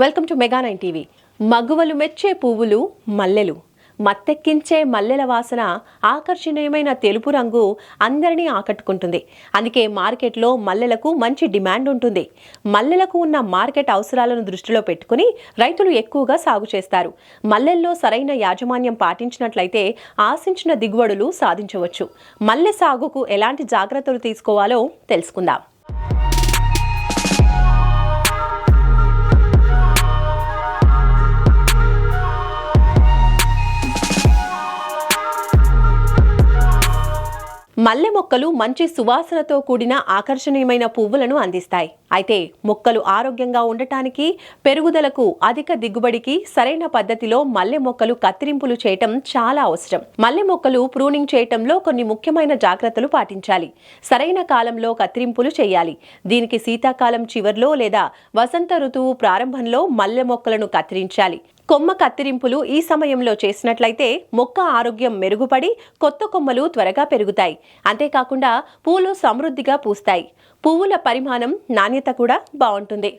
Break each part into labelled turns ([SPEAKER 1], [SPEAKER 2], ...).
[SPEAKER 1] Welcome to mega nine TV. మగువలు మెచ్చే పువ్వులు మల్లెలు. మత్తెక్కించే మల్లెల వాసన ఆకర్షణీయమైన తెలుపు రంగు అందరినీ ఆకట్టుకుంటుంది. అందుకే మార్కెట్లో మల్లెలకు మంచి డిమాండ్ ఉంటుంది. మల్లెలకు ఉన్న మార్కెట్ అవసరాలను దృష్టిలో పెట్టుకుని రైతులు ఎక్కువగా సాగు చేస్తారు. మల్లెల్లో సరైన యాజమాన్యం పాటించినట్లయితే ఆశించిన దిగుబడులు సాధించవచ్చు. మల్లె సాగుకు ఎలాంటి జాగ్రత్తలు తీసుకోవాలో తెలుసుకుందాం. మల్లె మొక్కలు మంచి సువాసనతో కూడిన ఆకర్షణీయమైన పువ్వులను అందిస్తాయి. అయితే మొక్కలు ఆరోగ్యంగా ఉండటానికి పెరుగుదలకు అధిక దిగుబడికి సరైన పద్ధతిలో మల్లె మొక్కలు కత్తిరింపులు చేయటం చాలా అవసరం. మల్లె మొక్కలు ప్రూనింగ్ చేయటంలో కొన్ని ముఖ్యమైన జాగ్రత్తలు పాటించాలి. సరైన కాలంలో కత్తిరింపులు చేయాలి. దీనికి శీతాకాలం చివర్లో లేదా వసంత ఋతువు ప్రారంభంలో మల్లె మొక్కలను కత్తిరించాలి. కొమ్మ కత్తిరింపులు ఈ సమయంలో చేసినట్లయితే మొక్క ఆరోగ్యం మెరుగుపడి కొత్త కొమ్మలు త్వరగా పెరుగుతాయి. అంతేకాకుండా పూలు సమృద్ధిగా పూస్తాయి. పువ్వుల పరిమాణం నాణ్యత కూడా బాగుంటుంది.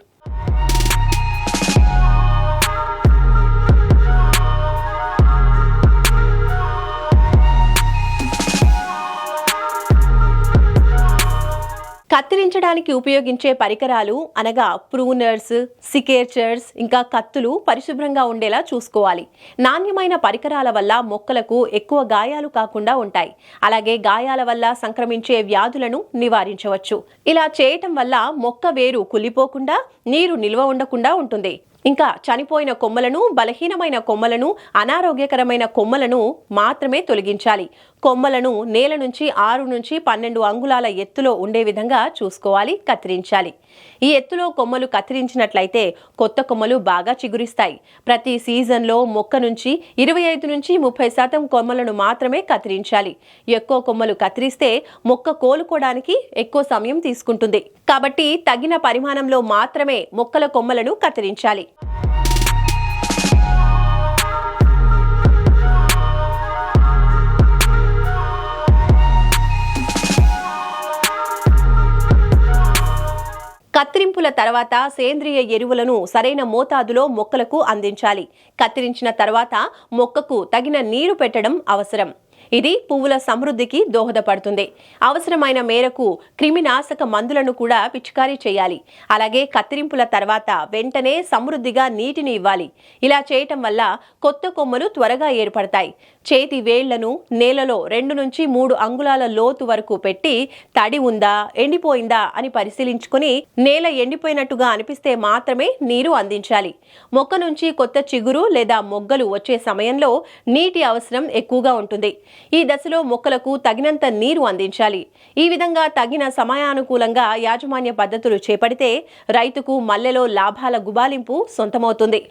[SPEAKER 1] కత్తిరించడానికి ఉపయోగించే పరికరాలు అనగా ప్రూనర్స్ సికేర్చర్స్ ఇంకా కత్తులు పరిశుభ్రంగా ఉండేలా చూసుకోవాలి. నాణ్యమైన పరికరాల వల్ల మొక్కలకు ఎక్కువ గాయాలు కాకుండా ఉంటాయి. అలాగే గాయాల వల్ల సంక్రమించే వ్యాధులను నివారించవచ్చు. ఇలా చేయటం వల్ల మొక్క వేరు కుళ్ళిపోకుండా నీరు నిల్వ ఉండకుండా ఉంటుంది. ఇంకా చనిపోయిన కొమ్మలను బలహీనమైన కొమ్మలను అనారోగ్యకరమైన కొమ్మలను మాత్రమే తొలగించాలి. కొమ్మలను నేల నుంచి ఆరు నుంచి పన్నెండు అంగుళాల ఎత్తులో ఉండే విధంగా చూసుకోవాలి కత్తిరించాలి. ఈ ఎత్తులో కొమ్మలు కత్తిరించినట్లయితే కొత్త కొమ్మలు బాగా చిగురిస్తాయి. ప్రతి సీజన్లో మొక్క నుంచి ఇరవై ఐదు నుంచి ముప్పై శాతం కొమ్మలను మాత్రమే కత్తిరించాలి. ఎక్కువ కొమ్మలు కత్తిరిస్తే మొక్క కోలుకోవడానికి ఎక్కువ సమయం తీసుకుంటుంది. కాబట్టి తగిన పరిమాణంలో మాత్రమే మొక్కల కొమ్మలను కత్తిరించాలి. కత్తిరింపుల తర్వాత సేంద్రియ ఎరువులను సరైన మోతాదులో మొక్కలకు అందించాలి. కత్తిరించిన తర్వాత మొక్కకు తగిన నీరు పెట్టడం అవసరం. ఇది పువ్వుల సమృద్ధికి దోహదపడుతుంది. అవసరమైన మేరకు క్రిమినాశక మందులను కూడా పిచికారీ చేయాలి. అలాగే కత్తిరింపుల తర్వాత వెంటనే సమృద్ధిగా నీటిని ఇవ్వాలి. ఇలా చేయటం వల్ల కొత్త కొమ్మలు త్వరగా ఏర్పడతాయి. చేతి వేళ్ళను నేలలో రెండు నుంచి మూడు అంగుళాల లోతు వరకు పెట్టి తడి ఉందా ఎండిపోయిందా అని పరిశీలించుకుని నేల ఎండిపోయినట్టుగా అనిపిస్తే మాత్రమే నీరు అందించాలి. మొక్క నుంచి కొత్త చిగురు లేదా మొగ్గలు వచ్చే సమయంలో నీటి అవసరం ఎక్కువగా ఉంటుంది. ఈ దశలో మొక్కలకు తగినంత నీరు అందించాలి. ఈ విధంగా తగిన సమయానుకూలంగా యాజమాన్య పద్ధతులు చేపడితే రైతుకు మల్లెలో లాభాల గుబాలింపు సొంతమవుతుంది.